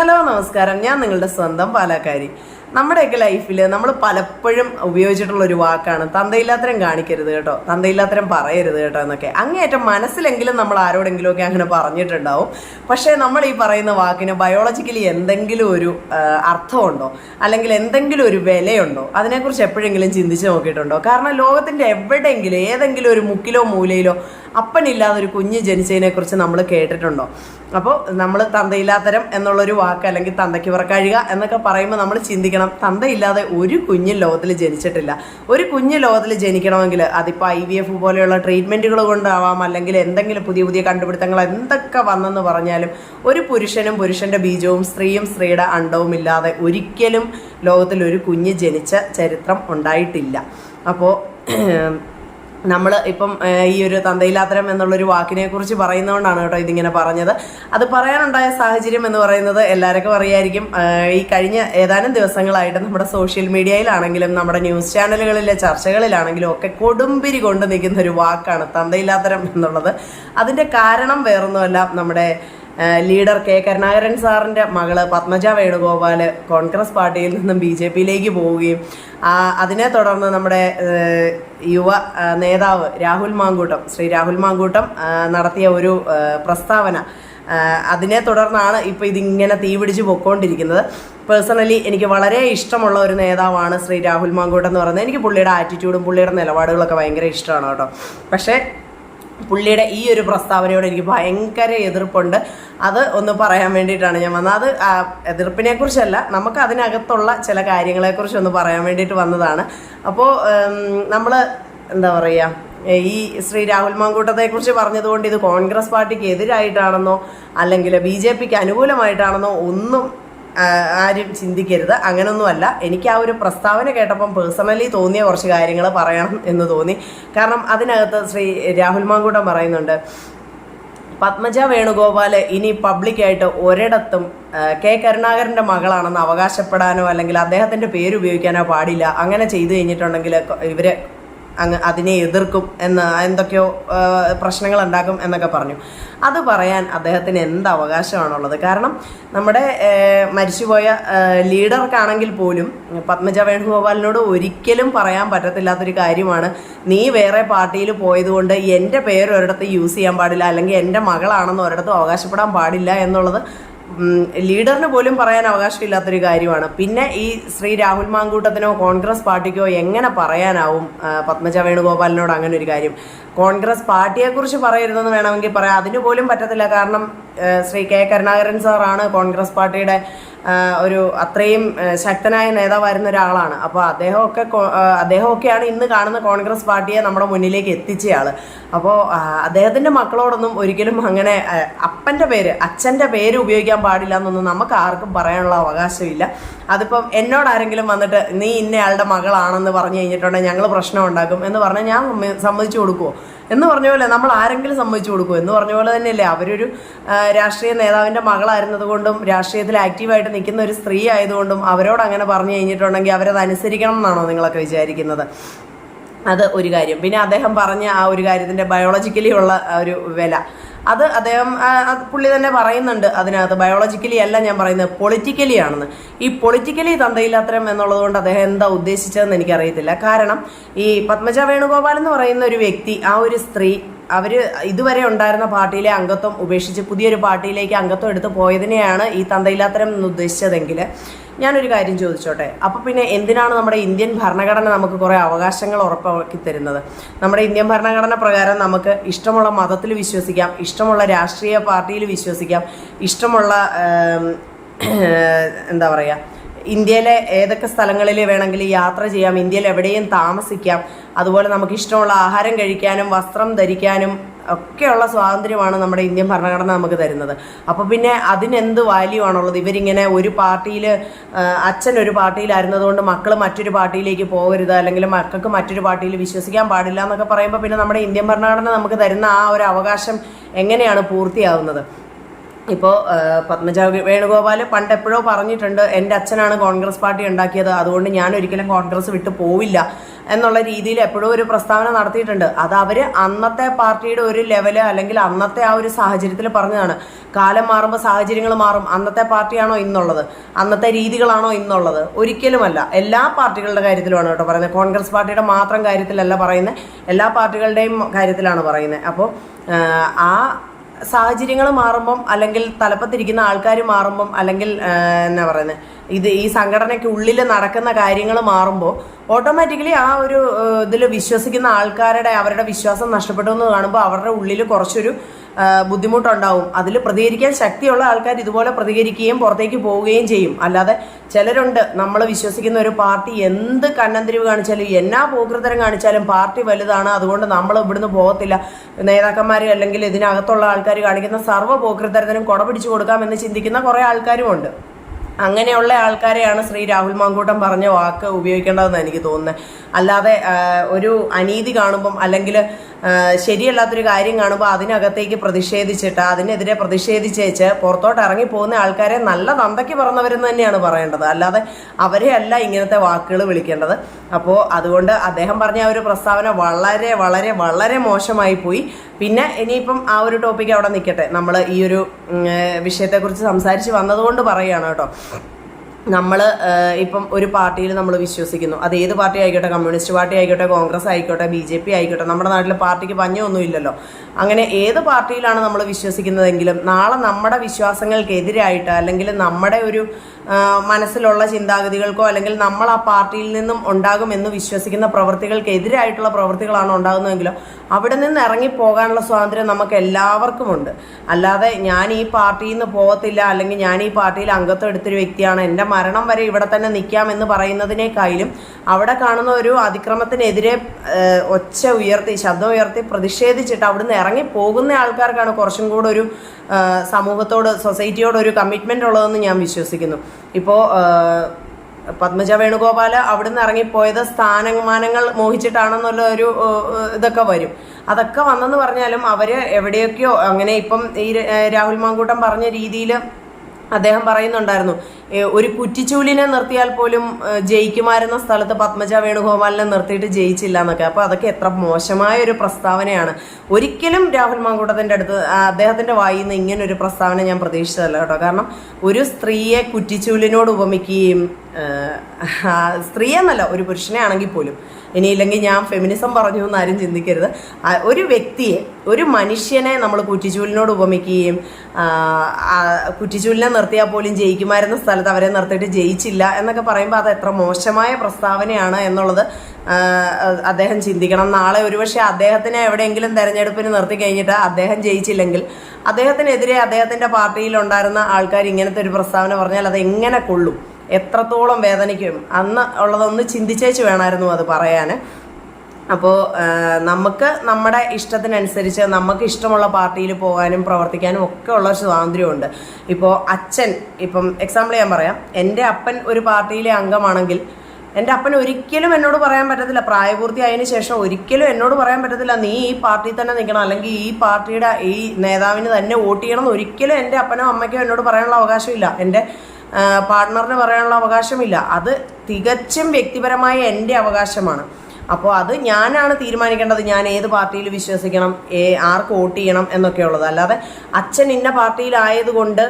Hello നമസ്കാരം. ഞാൻ നിങ്ങളുടെ സ്വന്തം പാലക്കാരി. നമ്മുടെയൊക്കെ ലൈഫിൽ നമ്മൾ പലപ്പോഴും ഉപയോഗിച്ചിട്ടുള്ള ഒരു വാക്കാണ് തന്തയില്ലാത്തരം കാണിക്കരുത് കേട്ടോ തന്തയില്ലാത്തരം പറയരുത് കേട്ടോ എന്നൊക്കെ. അങ്ങേയറ്റം മനസ്സിലെങ്കിലും നമ്മൾ ആരോടെങ്കിലുമൊക്കെ അങ്ങനെ പറഞ്ഞിട്ടുണ്ടാവും. പക്ഷേ നമ്മൾ ഈ പറയുന്ന വാക്കിന് ബയോളജിക്കലി എന്തെങ്കിലും ഒരു അർത്ഥമുണ്ടോ? അല്ലെങ്കിൽ എന്തെങ്കിലും ഒരു വിലയുണ്ടോ? അതിനെക്കുറിച്ച് എപ്പോഴെങ്കിലും ചിന്തിച്ച് നോക്കിയിട്ടുണ്ടോ? കാരണം ലോകത്തിന്റെ എവിടെയെങ്കിലും ഏതെങ്കിലും ഒരു മുക്കിലോ മൂലയിലോ അപ്പനില്ലാതെ ഒരു കുഞ്ഞ് ജനിച്ചതിനെക്കുറിച്ച് നമ്മൾ കേട്ടിട്ടുണ്ടോ? അപ്പോൾ നമ്മൾ തന്തയില്ലാത്തരം എന്നുള്ളൊരു വാക്ക് അല്ലെങ്കിൽ തന്തയ്ക്ക് പുറക്കഴുക എന്നൊക്കെ പറയുമ്പോൾ നമ്മൾ ചിന്തിക്കണം. തന്തയില്ലാതെ ഒരു കുഞ്ഞ് ലോകത്തിൽ ജനിച്ചിട്ടില്ല. ഒരു കുഞ്ഞ് ലോകത്തിൽ ജനിക്കണമെങ്കിൽ അതിപ്പോൾ ഐ വി എഫ് പോലെയുള്ള ട്രീറ്റ്മെന്റുകൾ കൊണ്ടാവാം. അല്ലെങ്കിൽ എന്തെങ്കിലും പുതിയ പുതിയ കണ്ടുപിടുത്തങ്ങൾ എന്തൊക്കെ വന്നെന്ന് പറഞ്ഞാലും ഒരു പുരുഷനും പുരുഷന്റെ ബീജവും സ്ത്രീയും സ്ത്രീയുടെ അണ്ടവും ഇല്ലാതെ ഒരിക്കലും ലോകത്തിൽ ഒരു കുഞ്ഞ് ജനിച്ച ചരിത്രം ഉണ്ടായിട്ടില്ല. അപ്പോൾ നമ്മൾ ഇപ്പം ഈ ഒരു തന്തയില്ലാത്തരം എന്നുള്ളൊരു വാക്കിനെ കുറിച്ച് പറയുന്നതുകൊണ്ടാണ് കേട്ടോ ഇതിങ്ങനെ പറഞ്ഞത്. അത് പറയാനുണ്ടായ സാഹചര്യം എന്ന് പറയുന്നത് എല്ലാവർക്കും അറിയായിരിക്കും ഈ കഴിഞ്ഞ ഏതാനും ദിവസങ്ങളായിട്ട് നമ്മുടെ സോഷ്യൽ മീഡിയയിലാണെങ്കിലും നമ്മുടെ ന്യൂസ് ചാനലുകളിലെ ചർച്ചകളിലാണെങ്കിലും ഒക്കെ കൊടുമ്പിരി കൊണ്ട് നിൽക്കുന്ന ഒരു വാക്കാണ് തന്തയില്ലാത്തരം എന്നുള്ളത്. അതിന്റെ കാരണം വേറൊന്നുമല്ല. നമ്മുടെ ലീഡർ കെ കരുണാകരൻ സാറിന്റെ മകൾ പത്മജ വേണുഗോപാൽ കോൺഗ്രസ് പാർട്ടിയിൽ നിന്നും ബി ജെ പിയിലേക്ക് പോവുകയും അതിനെ തുടർന്ന് നമ്മുടെ യുവ നേതാവ് രാഹുൽ മാങ്കൂട്ടം ശ്രീ രാഹുൽ മാങ്കൂട്ടം നടത്തിയ ഒരു പ്രസ്താവന. അതിനെ തുടർന്നാണ് ഇപ്പോൾ ഇതിങ്ങനെ തീപിടിച്ച് പൊക്കോണ്ടിരിക്കുന്നത്. പേഴ്സണലി എനിക്ക് വളരെ ഇഷ്ടമുള്ള ഒരു നേതാവാണ് ശ്രീ രാഹുൽ മാങ്കൂട്ടം എന്ന് പറയുന്നത്. എനിക്ക് പുള്ളിയുടെ ആറ്റിറ്റ്യൂഡും പുള്ളിയുടെ നിലപാടുകളൊക്കെ ഭയങ്കര ഇഷ്ടമാണ് കേട്ടോ. പക്ഷേ പുള്ളിയുടെ ഈ ഒരു പ്രസ്താവനയോട് എനിക്ക് ഭയങ്കര എതിർപ്പുണ്ട്. അത് ഒന്ന് പറയാൻ വേണ്ടിയിട്ടാണ് ഞാൻ വന്നത്. അത് എതിർപ്പിനെ കുറിച്ചല്ല നമുക്ക് അതിനകത്തുള്ള ചില കാര്യങ്ങളെക്കുറിച്ച് ഒന്ന് പറയാൻ വേണ്ടിയിട്ട് വന്നതാണ്. അപ്പോൾ നമ്മൾ എന്താ പറയുക ഈ ശ്രീ രാഹുൽ മാങ്കൂട്ടത്തെ കുറിച്ച് പറഞ്ഞതുകൊണ്ട് ഇത് കോൺഗ്രസ് പാർട്ടിക്ക് എതിരായിട്ടാണെന്നോ അല്ലെങ്കിൽ ബി ജെ പിക്ക് അനുകൂലമായിട്ടാണെന്നോ ഒന്നും ആരും ചിന്തിക്കരുത്. അങ്ങനൊന്നുമല്ല. എനിക്ക് ആ ഒരു പ്രസ്താവന കേട്ടപ്പം പേഴ്സണലി തോന്നിയ കുറച്ച് കാര്യങ്ങൾ പറയണം എന്ന് തോന്നി. കാരണം അതിനകത്ത് ശ്രീ രാഹുൽ മാങ്കൂട്ടം പറയുന്നുണ്ട് പത്മജ വേണുഗോപാൽ ഇനി പബ്ലിക്കായിട്ട് ഒരിടത്തും കെ കരുണാകരന്റെ മകളാണെന്ന് അവകാശപ്പെടാനോ അല്ലെങ്കിൽ അദ്ദേഹത്തിന്റെ പേര് ഉപയോഗിക്കാനോ പാടില്ല. അങ്ങനെ ചെയ്തു കഴിഞ്ഞിട്ടുണ്ടെങ്കിൽ ഇവർ അങ്ങ് അതിനെ എതിർക്കും എന്ന് എന്തൊക്കെയോ പ്രശ്നങ്ങൾ ഉണ്ടാക്കും എന്നൊക്കെ പറഞ്ഞു. അത് പറയാൻ അദ്ദേഹത്തിന് എന്ത് അവകാശമാണുള്ളത്? കാരണം നമ്മുടെ മരിച്ചുപോയ ലീഡർക്കാണെങ്കിൽ പോലും പത്മജ വേണുഗോപാലിനോട് ഒരിക്കലും പറയാൻ പറ്റത്തില്ലാത്തൊരു കാര്യമാണ്. നീ വേറെ പാർട്ടിയിൽ പോയതുകൊണ്ട് എന്റെ പേര് ഒരിടത്ത് യൂസ് ചെയ്യാൻ പാടില്ല അല്ലെങ്കിൽ എന്റെ മകളാണെന്ന് ഒരിടത്തും അവകാശപ്പെടാൻ പാടില്ല എന്നുള്ളത് ലീഡറിന് പോലും പറയാൻ അവകാശമില്ലാത്തൊരു കാര്യമാണ്. പിന്നെ ഈ ശ്രീ രാഹുൽ മാങ്കൂട്ടത്തിനോ കോൺഗ്രസ് പാർട്ടിക്കോ എങ്ങനെ പറയാനാവും? പത്മജ വേണുഗോപാലിനോട് അങ്ങനെ ഒരു കാര്യം. കോൺഗ്രസ് പാർട്ടിയെക്കുറിച്ച് പറയരുതെന്ന് വേണമെങ്കിൽ പറയാം. അതിന് പോലും പറ്റത്തില്ല. കാരണം ശ്രീ കെ കരുണാകരൻ സാറാണ് കോൺഗ്രസ് പാർട്ടിയുടെ ഒരു അത്രയും ശക്തനായ നേതാവായിരുന്ന ഒരാളാണ്. അപ്പോൾ അദ്ദേഹമൊക്കെ അദ്ദേഹമൊക്കെയാണ് ഇന്ന് കാണുന്ന കോൺഗ്രസ് പാർട്ടിയെ നമ്മുടെ മുന്നിലേക്ക് എത്തിച്ചയാൾ അപ്പോൾ അദ്ദേഹത്തിന്റെ മക്കളോടൊന്നും ഒരിക്കലും അങ്ങനെ അപ്പന്റെ പേര് അച്ഛന്റെ പേര് ഉപയോഗിക്കാൻ പാടില്ല എന്നൊന്നും നമുക്ക് ആർക്കും പറയാനുള്ള അവകാശമില്ല. അതിപ്പം എന്നോട് ആരെങ്കിലും വന്നിട്ട് നീ ഇന്നയാളുടെ മകളാണെന്ന് പറഞ്ഞു കഴിഞ്ഞിട്ടുണ്ടെങ്കിൽ ഞങ്ങൾ പ്രശ്നം ഉണ്ടാക്കും എന്ന് പറഞ്ഞാൽ ഞാൻ സമ്മ- സമ്മതിച്ചു കൊടുക്കുമോ എന്ന് പറഞ്ഞ പോലെ നമ്മൾ ആരെങ്കിലും സമ്മതിച്ചു കൊടുക്കും എന്ന് പറഞ്ഞ പോലെ തന്നെയല്ലേ? അവരൊരു രാഷ്ട്രീയ നേതാവിന്റെ മകളായിരുന്നത് കൊണ്ടും രാഷ്ട്രീയത്തിൽ ആക്റ്റീവായിട്ട് നിൽക്കുന്ന ഒരു സ്ത്രീ ആയതുകൊണ്ടും അവരോട് അങ്ങനെ പറഞ്ഞു കഴിഞ്ഞിട്ടുണ്ടെങ്കിൽ അവരത് അനുസരിക്കണം എന്നാണോ നിങ്ങളൊക്കെ വിചാരിക്കുന്നത്? അത് ഒരു കാര്യം. പിന്നെ അദ്ദേഹം പറഞ്ഞ ആ ഒരു കാര്യത്തിന്റെ ബയോളജിക്കലി ഉള്ള ഒരു വില. അത് അദ്ദേഹം പുള്ളി തന്നെ പറയുന്നുണ്ട് അതിനകത്ത്. ബയോളജിക്കലി അല്ല ഞാൻ പറയുന്നത് പൊളിറ്റിക്കലി ആണെന്ന്. ഈ പൊളിറ്റിക്കലി തന്തയില്ലാത്തരം എന്നുള്ളത് കൊണ്ട് അദ്ദേഹം എന്താ ഉദ്ദേശിച്ചതെന്ന് എനിക്കറിയത്തില്ല. കാരണം ഈ പത്മജ വേണുഗോപാൽ എന്ന് പറയുന്ന ഒരു വ്യക്തി ആ ഒരു സ്ത്രീ അവർ ഇതുവരെ ഉണ്ടായിരുന്ന പാർട്ടിയിലെ അംഗത്വം ഉപേക്ഷിച്ച് പുതിയൊരു പാർട്ടിയിലേക്ക് അംഗത്വം എടുത്ത് പോയതിനെയാണ് ഈ തന്തയില്ലാത്തരം എന്ന് ഉദ്ദേശിച്ചതെങ്കിൽ ഞാനൊരു കാര്യം ചോദിച്ചോട്ടെ? അപ്പോൾ പിന്നെ എന്തിനാണ് നമ്മുടെ ഇന്ത്യൻ ഭരണഘടന നമുക്ക് കുറേ അവകാശങ്ങൾ ഉറപ്പാക്കി തരുന്നത്? നമ്മുടെ ഇന്ത്യൻ ഭരണഘടന പ്രകാരം നമുക്ക് ഇഷ്ടമുള്ള മതത്തിൽ വിശ്വസിക്കാം ഇഷ്ടമുള്ള രാഷ്ട്രീയ പാർട്ടിയിൽ വിശ്വസിക്കാം ഇഷ്ടമുള്ള എന്താ പറയുക ഇന്ത്യയിലെ ഏതൊക്കെ സ്ഥലങ്ങളിൽ വേണമെങ്കിലും യാത്ര ചെയ്യാം ഇന്ത്യയിൽ എവിടെയും താമസിക്കാം. അതുപോലെ നമുക്ക് ഇഷ്ടമുള്ള ആഹാരം കഴിക്കാനും വസ്ത്രം ധരിക്കാനും ഒക്കെയുള്ള സ്വാതന്ത്ര്യമാണ് നമ്മുടെ ഇന്ത്യൻ ഭരണഘടന നമുക്ക് തരുന്നത്. അപ്പോൾ പിന്നെ അതിനെന്ത് വാല്യൂ ആണുള്ളത്? ഇവരിങ്ങനെ ഒരു പാർട്ടിയിൽ അച്ഛൻ ഒരു പാർട്ടിയിലായിരുന്നതുകൊണ്ട് മക്കൾ മറ്റൊരു പാർട്ടിയിലേക്ക് പോകരുത് അല്ലെങ്കിൽ മക്കൾക്ക് മറ്റൊരു പാർട്ടിയിൽ വിശ്വസിക്കാൻ പാടില്ല എന്നൊക്കെ പറയുമ്പോൾ പിന്നെ നമ്മുടെ ഇന്ത്യൻ ഭരണഘടന നമുക്ക് തരുന്ന ആ ഒരു അവകാശം എങ്ങനെയാണ് പൂർത്തിയാവുന്നത്? ഇപ്പോൾ പത്മജ വേണുഗോപാൽ പണ്ട് എപ്പോഴോ പറഞ്ഞിട്ടുണ്ട് എന്റെ അച്ഛനാണ് കോൺഗ്രസ് പാർട്ടി ഉണ്ടാക്കിയത് അതുകൊണ്ട് ഞാൻ ഒരിക്കലും കോൺഗ്രസ് വിട്ടു പോവില്ല എന്നുള്ള രീതിയിൽ എപ്പോഴും ഒരു പ്രസ്താവന നടത്തിയിട്ടുണ്ട്. അത് അവർ അന്നത്തെ പാർട്ടിയുടെ ഒരു ലെവൽ അല്ലെങ്കിൽ അന്നത്തെ ആ ഒരു സാഹചര്യത്തിൽ പറഞ്ഞതാണ്. കാലം മാറുമ്പോൾ സാഹചര്യങ്ങൾ മാറും. അന്നത്തെ പാർട്ടിയാണോ ഇന്നുള്ളത്? അന്നത്തെ രീതികളാണോ ഇന്നുള്ളത്? ഒരിക്കലുമല്ല. എല്ലാ പാർട്ടികളുടെ കാര്യത്തിലുമാണ് കേട്ടോ പറയുന്നത്. കോൺഗ്രസ് പാർട്ടിയുടെ മാത്രം കാര്യത്തിലല്ല പറയുന്നത്. എല്ലാ പാർട്ടികളുടെയും കാര്യത്തിലാണ് പറയുന്നത്. അപ്പോൾ ആ സാഹചര്യങ്ങൾ മാറുമ്പം അല്ലെങ്കിൽ തലപ്പത്തിരിക്കുന്ന ആൾക്കാർ മാറുമ്പം അല്ലെങ്കിൽ എന്നാ പറയുന്നത് ഇത് ഈ സംഘടനയ്ക്ക് ഉള്ളിൽ നടക്കുന്ന കാര്യങ്ങൾ മാറുമ്പോൾ ഓട്ടോമാറ്റിക്കലി ആ ഒരു ഇതിൽ വിശ്വസിക്കുന്ന ആൾക്കാരുടെ അവരുടെ വിശ്വാസം നഷ്ടപ്പെട്ടു എന്ന് കാണുമ്പോൾ അവരുടെ ഉള്ളിൽ കുറച്ചൊരു ബുദ്ധിമുട്ടുണ്ടാവും. അതിൽ പ്രതികരിക്കാൻ ശക്തിയുള്ള ആൾക്കാർ ഇതുപോലെ പ്രതികരിക്കുകയും പുറത്തേക്ക് പോവുകയും ചെയ്യും. അല്ലാതെ ചിലരുണ്ട് നമ്മൾ വിശ്വസിക്കുന്ന ഒരു പാർട്ടി എന്ത് കണ്ണന്തിരിവ് കാണിച്ചാലും എന്നാ പോകൃതരം കാണിച്ചാലും പാർട്ടി വലുതാണ് അതുകൊണ്ട് നമ്മൾ ഇവിടുന്ന് പോകത്തില്ല. നേതാക്കന്മാർ അല്ലെങ്കിൽ ഇതിനകത്തുള്ള ആൾക്കാർ കാണിക്കുന്ന സർവ പോകൃതരത്തിനും കൊട പിടിച്ചു കൊടുക്കാമെന്ന് ചിന്തിക്കുന്ന കുറേ ആൾക്കാരുമുണ്ട്. അങ്ങനെയുള്ള ആൾക്കാരെയാണ് ശ്രീ രാഹുൽ മാങ്കൂട്ടം പറഞ്ഞ വാക്ക് ഉപയോഗിക്കേണ്ടതെന്ന് എനിക്ക് തോന്നുന്നത് അല്ലാതെ ഒരു അനീതി കാണുമ്പം അല്ലെങ്കിൽ ശരിയല്ലാത്തൊരു കാര്യം കാണുമ്പോൾ അതിനകത്തേക്ക് പ്രതിഷേധിച്ചിട്ട് അതിനെതിരെ പ്രതിഷേധിച്ചേച്ച് പുറത്തോട്ട് ഇറങ്ങി പോകുന്ന ആൾക്കാരെ നല്ല തന്തയ്ക്ക് പറഞ്ഞവരെന്ന് തന്നെയാണ് പറയേണ്ടത്. അല്ലാതെ അവരെ അല്ല ഇങ്ങനത്തെ വാക്കുകൾ വിളിക്കേണ്ടത്. അപ്പോൾ അതുകൊണ്ട് അദ്ദേഹം പറഞ്ഞ ആ ഒരു പ്രസ്താവന വളരെ വളരെ വളരെ മോശമായി പോയി. പിന്നെ ഇനിയിപ്പം ആ ഒരു ടോപ്പിക്ക് അവിടെ നിൽക്കട്ടെ. നമ്മൾ ഈ ഒരു വിഷയത്തെക്കുറിച്ച് സംസാരിച്ച് വന്നതുകൊണ്ട് പറയുകയാണ് കേട്ടോ. നമ്മൾ ഇപ്പം ഒരു പാർട്ടിയിൽ നമ്മൾ വിശ്വസിക്കുന്നു. അത് ഏത് പാർട്ടി ആയിക്കോട്ടെ കമ്മ്യൂണിസ്റ്റ് പാർട്ടി ആയിക്കോട്ടെ കോൺഗ്രസ് ആയിക്കോട്ടെ ബി ജെ പി ആയിക്കോട്ടെ നമ്മുടെ നാട്ടിൽ പാർട്ടിക്ക് പഞ്ഞൊന്നും ഇല്ലല്ലോ. അങ്ങനെ ഏത് പാർട്ടിയിലാണ് നമ്മൾ വിശ്വസിക്കുന്നതെങ്കിലും നാളെ നമ്മുടെ വിശ്വാസങ്ങൾക്കെതിരായിട്ട് അല്ലെങ്കിൽ നമ്മുടെ ഒരു മനസ്സിലുള്ള ചിന്താഗതികൾക്കോ അല്ലെങ്കിൽ നമ്മൾ ആ പാർട്ടിയിൽ നിന്നും ഉണ്ടാകുമെന്ന് വിശ്വസിക്കുന്ന പ്രവൃത്തികൾക്ക് എതിരായിട്ടുള്ള പ്രവൃത്തികളാണ് ഉണ്ടാകുന്നതെങ്കിലോ അവിടെ നിന്ന് ഇറങ്ങി പോകാനുള്ള സ്വാതന്ത്ര്യം നമുക്ക് എല്ലാവർക്കുമുണ്ട്. അല്ലാതെ ഞാൻ ഈ പാർട്ടിയിൽ നിന്ന് പോകത്തില്ല അല്ലെങ്കിൽ ഞാൻ ഈ പാർട്ടിയിൽ അംഗത്വം എടുത്തൊരു വ്യക്തിയാണ് എന്റെ മരണം വരെ ഇവിടെ തന്നെ നിൽക്കാം എന്ന് പറയുന്നതിനേക്കാളും അവിടെ കാണുന്ന ഒരു അതിക്രമത്തിനെതിരെ ഒച്ച ഉയർത്തി ശബ്ദം ഉയർത്തി പ്രതിഷേധിച്ചിട്ട് അവിടുന്ന് ഇറങ്ങി പോകുന്ന ആൾക്കാർക്കാണ് കുറച്ചും കൂടെ ഒരു സമൂഹത്തോട് സൊസൈറ്റിയോട് ഒരു കമ്മിറ്റ്മെന്റ് ഉള്ളതെന്ന് ഞാൻ വിശ്വസിക്കുന്നു. ഇപ്പോ പത്മജ വേണുഗോപാൽ അവിടുന്ന് ഇറങ്ങിപ്പോയത് സ്ഥാനമാനങ്ങൾ മോഹിച്ചിട്ടാണെന്നുള്ള ഒരു ഇതൊക്കെ വരും. അതൊക്കെ വന്നെന്ന് പറഞ്ഞാലും അവർ എവിടെയൊക്കെയോ അങ്ങനെ ഇപ്പം ഈ രാഹുൽ മാങ്കൂട്ടം പറഞ്ഞ രീതിയിൽ അദ്ദേഹം പറയുന്നുണ്ടായിരുന്നു ഒരു കുറ്റിച്ചൂലിനെ നിർത്തിയാൽ പോലും ജയിക്കുമായിരുന്ന സ്ഥലത്ത് പത്മജ വേണുഗോപാലിനെ നിർത്തിയിട്ട് ജയിച്ചില്ല എന്നൊക്കെ. അപ്പോൾ അതൊക്കെ എത്ര മോശമായ ഒരു പ്രസ്താവനയാണ്. ഒരിക്കലും രാഹുൽ മാങ്കൂട്ടത്തിന്റെ അടുത്ത് അദ്ദേഹത്തിന്റെ വായിൽ നിന്ന് ഇങ്ങനെ ഒരു പ്രസ്താവന ഞാൻ പ്രതീക്ഷിച്ചതല്ല കേട്ടോ. കാരണം ഒരു സ്ത്രീയെ കുറ്റിച്ചൂലിനോട് ഉപമിക്കുകയും സ്ത്രീയെന്നല്ല ഒരു പുരുഷനെ ആണെങ്കിൽ പോലും ഇനിയില്ലെങ്കിൽ ഞാൻ ഫെമിനിസം പറഞ്ഞു എന്ന് ആരും ചിന്തിക്കരുത്. ഒരു വ്യക്തിയെ ഒരു മനുഷ്യനെ നമ്മൾ കുറ്റിച്ചൂലിനോട് ഉപമിക്കുകയും കുറ്റിച്ചൂലിനെ നിർത്തിയാൽ പോലും ജയിക്കുമായിരുന്ന സ്ഥലത്ത് അവരെ നിർത്തിയിട്ട് ജയിച്ചില്ല എന്നൊക്കെ പറയുമ്പോൾ അത് എത്ര മോശമായ പ്രസ്താവനയാണ് എന്നുള്ളത് അദ്ദേഹം ചിന്തിക്കണം. നാളെ ഒരുപക്ഷെ അദ്ദേഹത്തിനെ എവിടെയെങ്കിലും തെരഞ്ഞെടുപ്പിന് നിർത്തി കഴിഞ്ഞിട്ട് അദ്ദേഹം ജയിച്ചില്ലെങ്കിൽ അദ്ദേഹത്തിനെതിരെ അദ്ദേഹത്തിന്റെ പാർട്ടിയിൽ ഉണ്ടായിരുന്ന ആൾക്കാർ ഇങ്ങനത്തെ ഒരു പ്രസ്താവന പറഞ്ഞാൽ അത് എങ്ങനെ കൊള്ളും? എത്രത്തോളം വേദനിക്കും അന്ന് ഉള്ളതൊന്ന് ചിന്തിച്ചേച്ച് വേണമായിരുന്നു അത് പറയാൻ അപ്പോൾ നമുക്ക് നമ്മുടെ ഇഷ്ടത്തിനനുസരിച്ച് നമുക്ക് ഇഷ്ടമുള്ള പാർട്ടിയിൽ പോകാനും പ്രവർത്തിക്കാനും ഒക്കെ ഉള്ള സ്വാതന്ത്ര്യമുണ്ട്. ഇപ്പോൾ അച്ഛൻ ഇപ്പം എക്സാമ്പിൾ ഞാൻ പറയാം. എന്റെ അപ്പൻ ഒരു പാർട്ടിയിലെ അംഗമാണെങ്കിൽ എന്റെ അപ്പൻ ഒരിക്കലും എന്നോട് പറയാൻ പറ്റത്തില്ല. പ്രായപൂർത്തിയായതിനു ശേഷം ഒരിക്കലും എന്നോട് പറയാൻ പറ്റത്തില്ല. നീ ഈ പാർട്ടിയിൽ തന്നെ നിൽക്കണം. അല്ലെങ്കിൽ ഈ പാർട്ടിയുടെ ഈ നേതാവിന് തന്നെ വോട്ട് ചെയ്യണം എന്ന് ഒരിക്കലും എന്റെ അപ്പനോ അമ്മയ്ക്കോ എന്നോട് പറയാനുള്ള അവകാശമില്ല. എന്റെ പാർട്ട്ണറിന് പറയാനുള്ള അവകാശമില്ല. അത് തികച്ചും വ്യക്തിപരമായ എന്റെ അവകാശമാണ്. അപ്പോൾ അത് ഞാനാണ് തീരുമാനിക്കേണ്ടത് ഞാൻ ഏത് പാർട്ടിയിൽ വിശ്വസിക്കണം ഏ ആർക്ക് വോട്ട് ചെയ്യണം എന്നൊക്കെയുള്ളത്. അല്ലാതെ അച്ഛൻ ഇന്ന പാർട്ടിയിലായതുകൊണ്ട്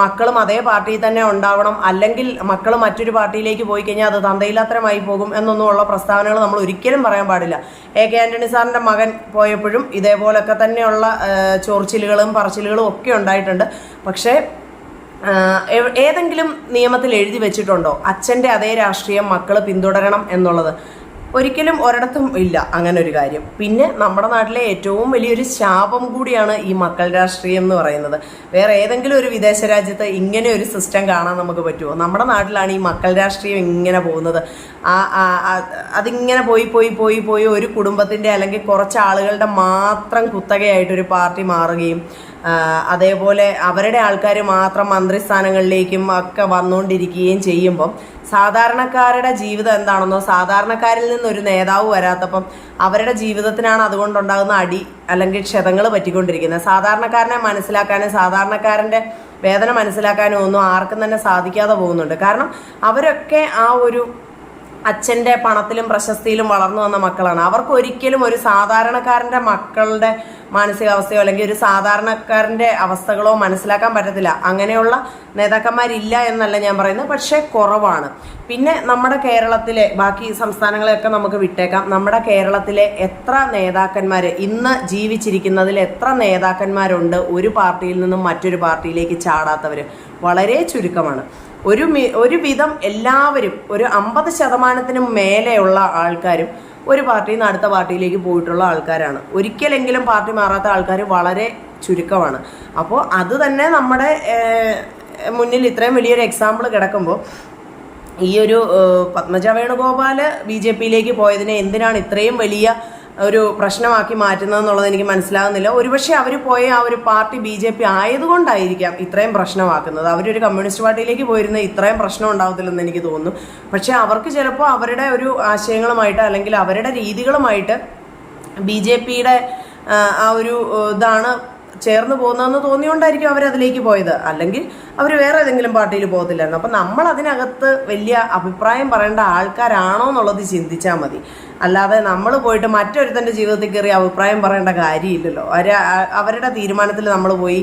മക്കളും അതേ പാർട്ടിയിൽ തന്നെ ഉണ്ടാവണം. അല്ലെങ്കിൽ മക്കൾ മറ്റൊരു പാർട്ടിയിലേക്ക് പോയി കഴിഞ്ഞാൽ അത് തന്തയില്ലാത്തരമായി പോകും എന്നൊന്നുമുള്ള പ്രസ്താവനകൾ നമ്മൾ ഒരിക്കലും പറയാൻ പാടില്ല. എ കെ ആന്റണി സാറിന്റെ മകൻ പോയപ്പോഴും ഇതേപോലൊക്കെ തന്നെയുള്ള ചോർച്ചിലുകളും പറച്ചിലുകളും ഒക്കെ ഉണ്ടായിട്ടുണ്ട്. പക്ഷേ ഏതെങ്കിലും നിയമത്തിൽ എഴുതി വെച്ചിട്ടുണ്ടോ? അച്ഛന്റെ അതേ രാഷ്ട്രീയം മക്കൾ പിന്തുടരണം എന്നുള്ളത്. ഒരിക്കലും ഒരിടത്തും ഇല്ല അങ്ങനെ ഒരു കാര്യം. പിന്നെ നമ്മുടെ നാട്ടിലെ ഏറ്റവും വലിയൊരു ശാപം കൂടിയാണ് ഈ മക്കൾ രാഷ്ട്രീയം എന്ന് പറയുന്നത്. വേറെ ഏതെങ്കിലും ഒരു വിദേശ രാജ്യത്ത് ഇങ്ങനെ ഒരു സിസ്റ്റം കാണാൻ നമുക്ക് പറ്റുമോ? നമ്മുടെ നാട്ടിലാണ് ഈ മക്കൾ രാഷ്ട്രീയം ഇങ്ങനെ പോകുന്നത്. അതിങ്ങനെ പോയി പോയി പോയി പോയി ഒരു കുടുംബത്തിന്റെ അല്ലെങ്കിൽ കുറച്ച് ആളുകളുടെ മാത്രം കുത്തകയായിട്ടൊരു പാർട്ടി മാറുകയും അതേപോലെ അവരുടെ ആൾക്കാർ മാത്രം മന്ത്രിസ്ഥാനങ്ങളിലേക്കും ഒക്കെ വന്നുകൊണ്ടിരിക്കുകയും ചെയ്യുമ്പം സാധാരണക്കാരുടെ ജീവിതം എന്താണെന്നോ സാധാരണക്കാരിൽ നിന്നൊരു നേതാവ് വരാത്തപ്പം അവരുടെ ജീവിതത്തിനാണ് അതുകൊണ്ടുണ്ടാകുന്ന അടി അല്ലെങ്കിൽ ക്ഷതങ്ങൾ പറ്റിക്കൊണ്ടിരിക്കുന്നത്. സാധാരണക്കാരനെ മനസ്സിലാക്കാനും സാധാരണക്കാരന്റെ വേദന മനസ്സിലാക്കാനും ഒന്നും ആർക്കും തന്നെ സാധിക്കാതെ പോകുന്നുണ്ട്. കാരണം അവരൊക്കെ ആ ഒരു അച്ഛന്റെ പണത്തിലും പ്രശസ്തിയിലും വളർന്നു വന്ന മക്കളാണ്. അവർക്ക് ഒരിക്കലും ഒരു സാധാരണക്കാരന്റെ മക്കളുടെ മാനസികാവസ്ഥയോ അല്ലെങ്കിൽ ഒരു സാധാരണക്കാരന്റെ അവസ്ഥകളോ മനസ്സിലാക്കാൻ പറ്റത്തില്ല. അങ്ങനെയുള്ള നേതാക്കന്മാരില്ല എന്നല്ല ഞാൻ പറയുന്നത്. പക്ഷേ കുറവാണ്. പിന്നെ നമ്മുടെ കേരളത്തിലെ ബാക്കി സംസ്ഥാനങ്ങളെയൊക്കെ നമുക്ക് വിട്ടേക്കാം. നമ്മുടെ കേരളത്തിലെ എത്ര നേതാക്കന്മാർ ഇന്ന് ജീവിച്ചിരിക്കുന്നതിൽ എത്ര നേതാക്കന്മാരുണ്ട്? ഒരു പാർട്ടിയിൽ നിന്നും മറ്റൊരു പാർട്ടിയിലേക്ക് ചാടാത്തവർ വളരെ ചുരുക്കമാണ്. ഒരു ഒരുവിധം ഒരു വിധം എല്ലാവരും ഒരു അമ്പത് ശതമാനത്തിന് മേലെയുള്ള ആൾക്കാരും ഒരു പാർട്ടിയിൽ നിന്ന് അടുത്ത പാർട്ടിയിലേക്ക് പോയിട്ടുള്ള ആൾക്കാരാണ്. ഒരിക്കലെങ്കിലും പാർട്ടി മാറാത്ത ആൾക്കാർ വളരെ ചുരുക്കമാണ്. അപ്പോൾ അത് തന്നെ നമ്മുടെ മുന്നിൽ ഇത്രയും വലിയൊരു എക്സാമ്പിൾ കിടക്കുമ്പോൾ ഈ ഒരു പത്മജ വേണുഗോപാൽ ബി ജെ പിയിലേക്ക് പോയതിനെ എന്തിനാണ് ഇത്രയും വലിയ ഒരു പ്രശ്നമാക്കി മാറ്റുന്നതെന്നുള്ളത് എനിക്ക് മനസ്സിലാകുന്നില്ല. ഒരുപക്ഷെ അവർ പോയ ആ ഒരു പാർട്ടി ബി ജെ പി ആയതുകൊണ്ടായിരിക്കാം ഇത്രയും പ്രശ്നമാക്കുന്നത്. അവരൊരു കമ്മ്യൂണിസ്റ്റ് പാർട്ടിയിലേക്ക് പോയിരുന്ന ഇത്രയും പ്രശ്നം ഉണ്ടാവത്തില്ലെന്ന് എനിക്ക് തോന്നുന്നു. പക്ഷെ അവർക്ക് ചിലപ്പോൾ അവരുടെ ഒരു ആശയങ്ങളുമായിട്ട് അല്ലെങ്കിൽ അവരുടെ രീതികളുമായിട്ട് ബി ജെ പിയുടെ ആ ഒരു ഇതാണ് ചേർന്ന് പോകുന്നതെന്ന് തോന്നിയോണ്ടായിരിക്കും അവർ അതിലേക്ക് പോയത്. അല്ലെങ്കിൽ അവർ വേറെ ഏതെങ്കിലും പാർട്ടിയിൽ പോകത്തില്ലായിരുന്നു. അപ്പം നമ്മൾ അതിനകത്ത് വലിയ അഭിപ്രായം പറയേണ്ട ആൾക്കാരാണോ എന്നുള്ളത് ചിന്തിച്ചാൽ മതി. അല്ലാതെ നമ്മൾ പോയിട്ട് മറ്റൊരുത്തന്റെ ജീവിതത്തിൽ കയറി അഭിപ്രായം പറയേണ്ട കാര്യമില്ലല്ലോ. അവർ അവരുടെ തീരുമാനത്തിൽ നമ്മൾ പോയി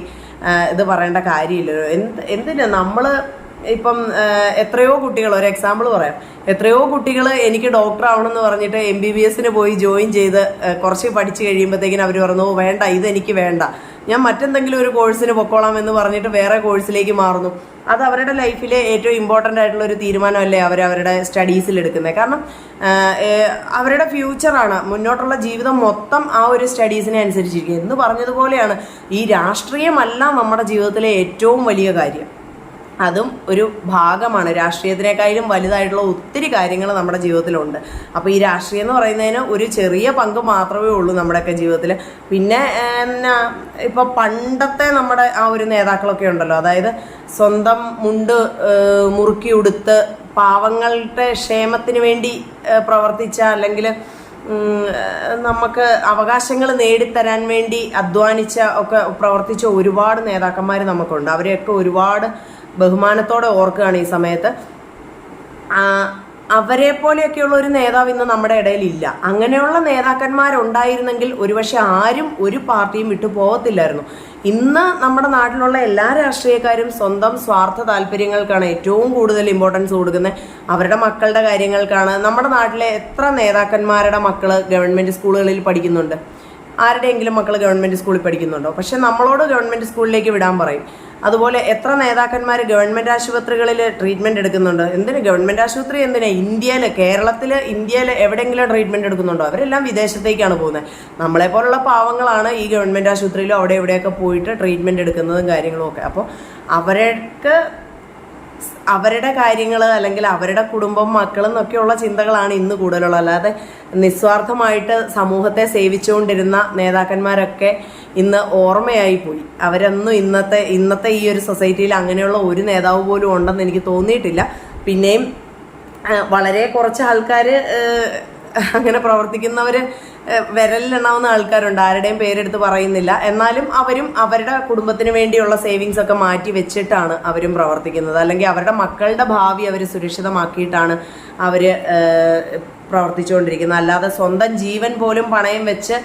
ഇത് പറയേണ്ട കാര്യമില്ലല്ലോ. എന്ത് എന്തിനാ നമ്മൾ ഇപ്പം എത്രയോ കുട്ടികൾ ഒരു എക്സാമ്പിൾ പറയാം. എത്രയോ കുട്ടികൾ എനിക്ക് ഡോക്ടർ ആവണം എന്ന് പറഞ്ഞിട്ട് എം ബി ബി എസിന് പോയി ജോയിൻ ചെയ്ത് കുറച്ച് പഠിച്ചു കഴിയുമ്പോഴത്തേക്കിനും അവർ പറഞ്ഞു വേണ്ട ഇത് എനിക്ക് വേണ്ട. ഞാൻ മറ്റെന്തെങ്കിലും ഒരു കോഴ്സിന് പൊക്കോളാം എന്ന് പറഞ്ഞിട്ട് വേറെ കോഴ്സിലേക്ക് മാറുന്നു. അത് അവരുടെ ലൈഫിലെ ഏറ്റവും ഇമ്പോർട്ടന്റ് ആയിട്ടുള്ള ഒരു തീരുമാനമല്ലേ അവർ അവരുടെ സ്റ്റഡീസിൽ എടുക്കുന്നത്. കാരണം അവരുടെ ഫ്യൂച്ചറാണ് മുന്നോട്ടുള്ള ജീവിതം മൊത്തം ആ ഒരു സ്റ്റഡീസിനെ അനുസരിച്ചിരിക്കും എന്ന് പറഞ്ഞതുപോലെയാണ് ഈ രാഷ്ട്രീയമല്ല നമ്മുടെ ജീവിതത്തിലെ ഏറ്റവും വലിയ കാര്യം. അതും ഒരു ഭാഗമാണ്. രാഷ്ട്രീയത്തിനേക്കാളും വലുതായിട്ടുള്ള ഒത്തിരി കാര്യങ്ങൾ നമ്മുടെ ജീവിതത്തിലുണ്ട്. അപ്പോൾ ഈ രാഷ്ട്രീയം എന്ന് പറയുന്നതിന് ഒരു ചെറിയ പങ്ക് മാത്രമേ ഉള്ളൂ നമ്മുടെയൊക്കെ ജീവിതത്തിൽ. പിന്നെ എന്നാ ഇപ്പോൾ പണ്ടത്തെ നമ്മുടെ ആ ഒരു നേതാക്കളൊക്കെ ഉണ്ടല്ലോ. അതായത് സ്വന്തം മുണ്ട് മുറുക്കി ഉടുത്ത് പാവങ്ങളുടെ ക്ഷേമത്തിന് വേണ്ടി പ്രവർത്തിച്ച അല്ലെങ്കിൽ നമുക്ക് അവകാശങ്ങൾ നേടിത്തരാൻ വേണ്ടി അധ്വാനിച്ച ഒക്കെ പ്രവർത്തിച്ച ഒരുപാട് നേതാക്കന്മാർ നമുക്കുണ്ട്. അവരെയൊക്കെ ഒരുപാട് ബഹുമാനത്തോടെ ഓർക്കുകയാണ് ഈ സമയത്ത്. അവരെ പോലെയൊക്കെയുള്ള ഒരു നേതാവ് ഇന്ന് നമ്മുടെ ഇടയിൽ ഇല്ല അങ്ങനെയുള്ള നേതാക്കന്മാരുണ്ടായിരുന്നെങ്കിൽ ഒരുപക്ഷെ ആരും ഒരു പാർട്ടിയും വിട്ടു പോകത്തില്ലായിരുന്നു. ഇന്ന് നമ്മുടെ നാട്ടിലുള്ള എല്ലാ രാഷ്ട്രീയക്കാരും സ്വന്തം സ്വാർത്ഥ താല്പര്യങ്ങൾക്കാണ് ഏറ്റവും കൂടുതൽ ഇമ്പോർട്ടൻസ് കൊടുക്കുന്നത്. അവരുടെ മക്കളുടെ കാര്യങ്ങൾക്കാണ്. നമ്മുടെ നാട്ടിലെ എത്ര നേതാക്കന്മാരുടെ മക്കൾ ഗവൺമെന്റ് സ്കൂളുകളിൽ പഠിക്കുന്നുണ്ട്? ആരുടെയെങ്കിലും മക്കൾ ഗവൺമെന്റ് സ്കൂളിൽ പഠിക്കുന്നുണ്ടോ? പക്ഷെ നമ്മളോട് ഗവൺമെന്റ് സ്കൂളിലേക്ക് വിടാൻ പറയും. അതുപോലെ എത്ര നേതാക്കന്മാർ ഗവൺമെന്റ് ആശുപത്രികളിൽ ട്രീറ്റ്മെന്റ് എടുക്കുന്നുണ്ട്? എന്തിന് ഗവൺമെന്റ് ആശുപത്രി എന്തിനാ? ഇന്ത്യയിൽ കേരളത്തിൽ ഇന്ത്യയിൽ എവിടെയെങ്കിലും ട്രീറ്റ്മെന്റ് എടുക്കുന്നുണ്ടോ? അവരെല്ലാം വിദേശത്തേക്കാണ് പോകുന്നത്. നമ്മളെ പോലുള്ള പാവങ്ങളാണ് ഈ ഗവൺമെന്റ് ആശുപത്രിയിലും അവിടെ എവിടെയൊക്കെ പോയിട്ട് ട്രീറ്റ്മെന്റ് എടുക്കുന്നതും കാര്യങ്ങളും ഒക്കെ. അപ്പോൾ അവർക്ക് അവരുടെ കാര്യങ്ങൾ അല്ലെങ്കിൽ അവരുടെ കുടുംബം മക്കൾ എന്നൊക്കെയുള്ള ചിന്തകളാണ് ഇന്ന് കൂടുതലുള്ളത്. അല്ലാതെ നിസ്വാർത്ഥമായിട്ട് സമൂഹത്തെ സേവിച്ചുകൊണ്ടിരുന്ന നേതാക്കന്മാരൊക്കെ ഇന്ന് ഓർമ്മയായി പോയി. അവരൊന്നും ഇന്നത്തെ ഇന്നത്തെ ഈ ഒരു സൊസൈറ്റിയിൽ അങ്ങനെയുള്ള ഒരു നേതാവ് പോലും ഉണ്ടെന്ന് എനിക്ക് തോന്നിയിട്ടില്ല. പിന്നെയും വളരെ കുറച്ച് ആൾക്കാർ അങ്ങനെ പ്രവർത്തിക്കുന്നവർ വിരലിലെണ്ണാവുന്ന ആൾക്കാരുണ്ട്. ആരുടെയും പേരെടുത്ത് പറയുന്നില്ല. എന്നാലും അവരും അവരുടെ കുടുംബത്തിന് വേണ്ടിയുള്ള സേവിങ്സ് ഒക്കെ മാറ്റി വെച്ചിട്ടാണ് അവരും പ്രവർത്തിക്കുന്നത്. അല്ലെങ്കിൽ അവരുടെ മക്കളുടെ ഭാവി അവർ സുരക്ഷിതമാക്കിയിട്ടാണ് അവർ പ്രവർത്തിച്ചുകൊണ്ടിരിക്കുന്നത്. അല്ലാതെ സ്വന്തം ജീവൻ പോലും പണയം വെച്ച്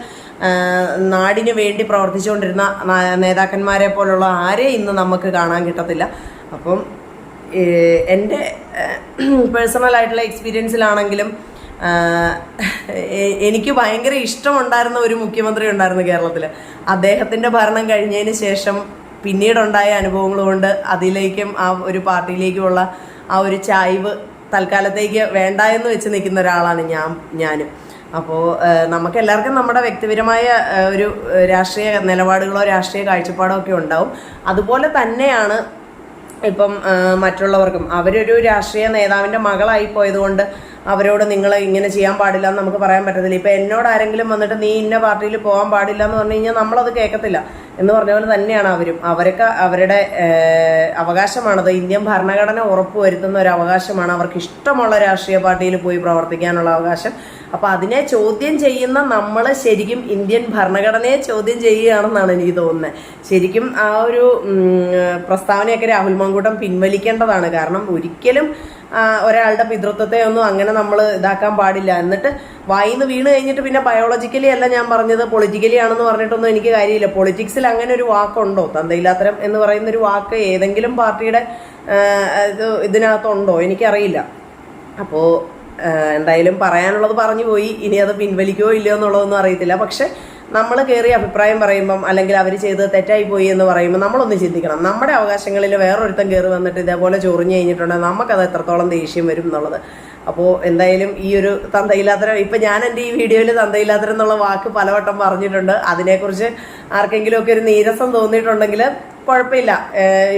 നാടിനു വേണ്ടി പ്രവർത്തിച്ചുകൊണ്ടിരുന്ന നേതാക്കന്മാരെ പോലുള്ള ആരെ ഇന്ന് നമുക്ക് കാണാൻ കിട്ടത്തില്ല. അപ്പം എന്റെ പേഴ്സണലായിട്ടുള്ള എക്സ്പീരിയൻസിലാണെങ്കിലും എനിക്ക് ഭയങ്കര ഇഷ്ടമുണ്ടായിരുന്ന ഒരു മുഖ്യമന്ത്രി ഉണ്ടായിരുന്നു കേരളത്തിൽ അദ്ദേഹത്തിന്റെ ഭരണം കഴിഞ്ഞതിന് ശേഷം പിന്നീടുണ്ടായ അനുഭവങ്ങൾ കൊണ്ട് അതിലേക്കും ആ ഒരു പാർട്ടിയിലേക്കുമുള്ള ആ ഒരു ചായ്വ് തൽക്കാലത്തേക്ക് വേണ്ട എന്ന് വെച്ച് നിൽക്കുന്ന ഒരാളാണ് ഞാൻ ഞാനും. അപ്പോൾ നമുക്ക് എല്ലാവർക്കും നമ്മുടെ വ്യക്തിപരമായ ഒരു രാഷ്ട്രീയ നിലപാടുകളോ രാഷ്ട്രീയ കാഴ്ചപ്പാടോ ഒക്കെ ഉണ്ടാവും. അതുപോലെ തന്നെയാണ് ഇപ്പം മറ്റുള്ളവർക്കും. അവരൊരു രാഷ്ട്രീയ നേതാവിന്റെ മകളായി പോയതുകൊണ്ട് അവരോട് നിങ്ങൾ ഇങ്ങനെ ചെയ്യാൻ പാടില്ല എന്ന് നമുക്ക് പറയാൻ പറ്റത്തില്ല. ഇപ്പം എന്നോട് ആരെങ്കിലും വന്നിട്ട് നീ ഇന്ന പാർട്ടിയിൽ പോകാൻ പാടില്ല എന്ന് പറഞ്ഞു കഴിഞ്ഞാൽ നമ്മളത് കേൾക്കത്തില്ല. എന്ന് പറഞ്ഞ പോലെ തന്നെയാണ് അവരും. അവരൊക്കെ അവരുടെ അവകാശമാണത്. ഇന്ത്യൻ ഭരണഘടന ഉറപ്പുവരുത്തുന്ന ഒരു അവകാശമാണ്. അവർക്ക് ഇഷ്ടമുള്ള രാഷ്ട്രീയ പാർട്ടിയിൽ പോയി പ്രവർത്തിക്കാനുള്ള അവകാശം. അപ്പൊ അതിനെ ചോദ്യം ചെയ്യുന്ന നമ്മൾ ശരിക്കും ഇന്ത്യൻ ഭരണഘടനയെ ചോദ്യം ചെയ്യുകയാണെന്നാണ് എനിക്ക് തോന്നുന്നത്. ശരിക്കും ആ ഒരു പ്രസ്താവനയൊക്കെ രാഹുൽ മാങ്കൂട്ടം പിൻവലിക്കേണ്ടതാണ്. കാരണം ഒരിക്കലും ഒരാളുടെ പിതൃത്വത്തെ ഒന്നും അങ്ങനെ നമ്മൾ ഇതാക്കാൻ പാടില്ല. എന്നിട്ട് വായിന്ന് വീണ് കഴിഞ്ഞിട്ട് പിന്നെ ബയോളജിക്കലി അല്ല ഞാൻ പറഞ്ഞത് പൊളിറ്റിക്കലി ആണെന്ന് പറഞ്ഞിട്ടൊന്നും എനിക്ക് കാര്യമില്ല. പൊളിറ്റിക്സിൽ അങ്ങനെ ഒരു വാക്കുണ്ടോ? തന്തയില്ലാത്തരം എന്ന് പറയുന്ന ഒരു വാക്ക് ഏതെങ്കിലും പാർട്ടിയുടെ ഇതിനകത്തുണ്ടോ? എനിക്കറിയില്ല. അപ്പോൾ എന്തായാലും പറയാനുള്ളത് പറഞ്ഞു പോയി. ഇനി അത് പിൻവലിക്കോ ഇല്ലയോ എന്നുള്ളതൊന്നും അറിയത്തില്ല. പക്ഷെ നമ്മൾ കയറി അഭിപ്രായം പറയുമ്പം അല്ലെങ്കിൽ അവർ ചെയ്തത് തെറ്റായി പോയി എന്ന് പറയുമ്പോൾ നമ്മളൊന്ന് ചിന്തിക്കണം. നമ്മുടെ അവകാശങ്ങളിൽ വേറൊരുത്തം കയറി വന്നിട്ട് ഇതേപോലെ ചൊറിഞ്ഞു കഴിഞ്ഞിട്ടുണ്ടെങ്കിൽ നമുക്കത് എത്രത്തോളം ദേഷ്യം വരും എന്നുള്ളത്. അപ്പോൾ എന്തായാലും ഈ ഒരു തന്തയില്ലാത്തരം ഇപ്പം ഞാൻ എന്റെ ഈ വീഡിയോയിൽ തന്തയില്ലാത്തരം എന്നുള്ള വാക്ക് പലവട്ടം പറഞ്ഞിട്ടുണ്ട്. അതിനെക്കുറിച്ച് ആർക്കെങ്കിലുമൊക്കെ ഒരു നീരസം തോന്നിയിട്ടുണ്ടെങ്കിൽ കുഴപ്പമില്ല.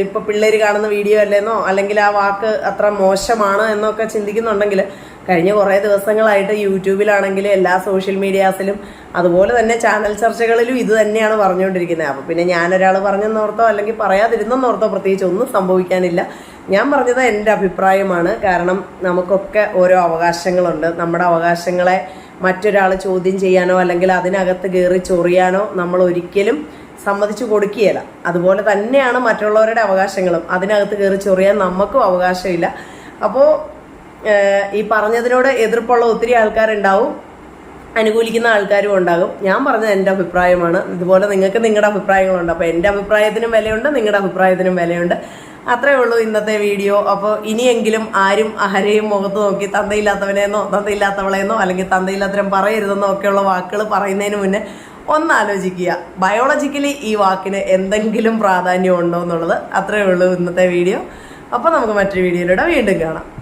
ഇപ്പം പിള്ളേർ കാണുന്ന വീഡിയോ അല്ലേന്നോ അല്ലെങ്കിൽ ആ വാക്ക് അത്ര മോശമാണ് എന്നൊക്കെ ചിന്തിക്കുന്നുണ്ടെങ്കിൽ കഴിഞ്ഞ കുറേ ദിവസങ്ങളായിട്ട് യൂട്യൂബിലാണെങ്കിൽ എല്ലാ സോഷ്യൽ മീഡിയാസിലും അതുപോലെ തന്നെ ചാനൽ ചർച്ചകളിലും ഇത് തന്നെയാണ് പറഞ്ഞുകൊണ്ടിരിക്കുന്നത്. അപ്പോൾ പിന്നെ ഞാനൊരാൾ പറഞ്ഞെന്നോർത്തോ അല്ലെങ്കിൽ പറയാതിരുന്നെന്നോർത്തോ പ്രത്യേകിച്ച് ഒന്നും സംഭവിക്കാനില്ല. ഞാൻ പറഞ്ഞത് എന്റെ അഭിപ്രായമാണ്. കാരണം നമുക്കൊക്കെ ഓരോ അവകാശങ്ങളുണ്ട്. നമ്മുടെ അവകാശങ്ങളെ മറ്റൊരാൾ ചോദ്യം ചെയ്യാനോ അല്ലെങ്കിൽ അതിനകത്ത് കയറി ചൊറിയാനോ നമ്മൾ ഒരിക്കലും സമ്മതിച്ചു കൊടുക്കുകയില്ല. അതുപോലെ തന്നെയാണ് മറ്റുള്ളവരുടെ അവകാശങ്ങളും. അതിനകത്ത് കയറി ചൊറിയാൻ നമുക്കും അവകാശമില്ല. അപ്പോൾ ഈ പറഞ്ഞതിനോട് എതിർപ്പുള്ള ഒത്തിരി ആൾക്കാരുണ്ടാവും. അനുകൂലിക്കുന്ന ആൾക്കാരും ഉണ്ടാകും. ഞാൻ പറഞ്ഞത് എന്റെ അഭിപ്രായമാണ്. ഇതുപോലെ നിങ്ങൾക്ക് നിങ്ങളുടെ അഭിപ്രായങ്ങളുണ്ട്. അപ്പോൾ എന്റെ അഭിപ്രായത്തിനും വിലയുണ്ട് നിങ്ങളുടെ അഭിപ്രായത്തിനും വിലയുണ്ട്. അത്രേ ഉള്ളൂ ഇന്നത്തെ വീഡിയോ. അപ്പോൾ ഇനിയെങ്കിലും ആരും ആരെയും മുഖത്ത് നോക്കി തന്തയില്ലാത്തവനെന്നോ തന്തയില്ലാത്തവളെന്നോ അല്ലെങ്കിൽ തന്തയില്ലാത്തരം പറയരുതെന്നോ ഒക്കെയുള്ള വാക്കുകൾ പറയുന്നതിന് മുന്നേ ഒന്ന് ആലോചിക്കുക ബയോളജിക്കലി ഈ വാക്കിന് എന്തെങ്കിലും പ്രാധാന്യം ഉണ്ടോ എന്നുള്ളത് അത്രേ ഉള്ളൂ ഇന്നത്തെ വീഡിയോ. അപ്പോൾ നമുക്ക് മറ്റൊരു വീഡിയോയിലൂടെ വീണ്ടും കാണാം.